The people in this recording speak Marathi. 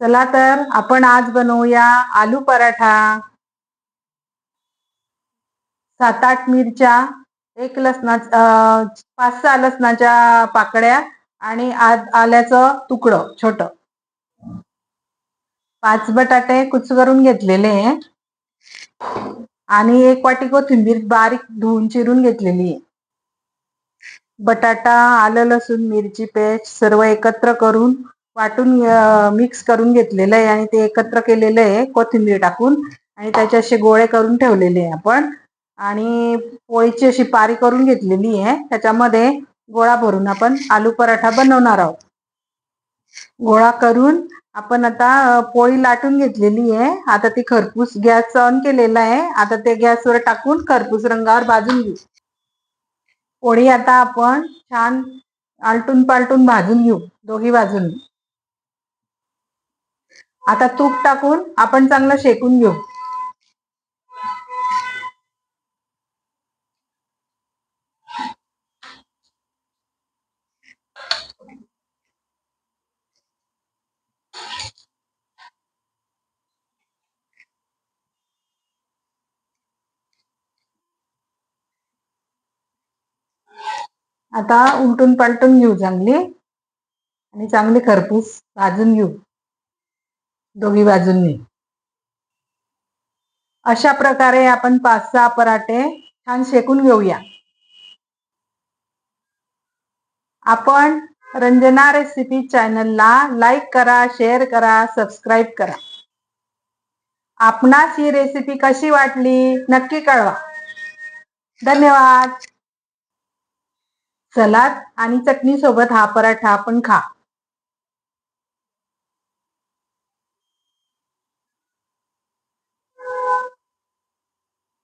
चला तर आपण आज बनवूया आलू पराठा. सात आठ मिरच्या एक लसणा पाच सहा लसणाच्या पाकड्या आणि आज आल्याचं तुकडं छोट. पाच बटाटे कुच करून घेतलेले. आणि एक वाटी कोथिंबीर बारीक धुवून चिरून घेतलेली. आहे बटाटा आलं लसूण मिरची पेस्ट सर्व एकत्र करून वाटून मिक्स करून घेतलेलं आहे आणि ते एकत्र केलेलं आहे कोथिंबीर टाकून आणि त्याचे असे गोळे करून ठेवलेले आहे आपण. आणि पोळीची अशी पारी करून घेतलेली आहे. त्याच्यामध्ये गोळा भरून आपण आलू पराठा बनवणार आहोत. गोळा करून आपण आता पोळी लाटून घेतलेली आहे. आता ती खरपूस गॅस ऑन केलेला आहे. आता ते गॅसवर टाकून खरपूस रंगावर भाजून घेऊ. पोळी आता आपण छान आलटून पालटून भाजून घेऊ. दोघी बाजून आता तूप टाकून आपण चांगलं शेकून घेऊ. आता उलटून पलटून घेऊ चांगली. आणि चांगली खरपूस भाजून घेऊ. दोघी बाजूंनी. अशा प्रकारे आपण पाच सहा पराठे छान शेकून घेऊया. आपण रंजना रेसिपी चॅनलला लाईक करा शेअर करा सबस्क्राईब करा. आपणास ही रेसिपी कशी वाटली नक्की कळवा. धन्यवाद. सलाद आणि चटणी सोबत हा पराठा आपण खा.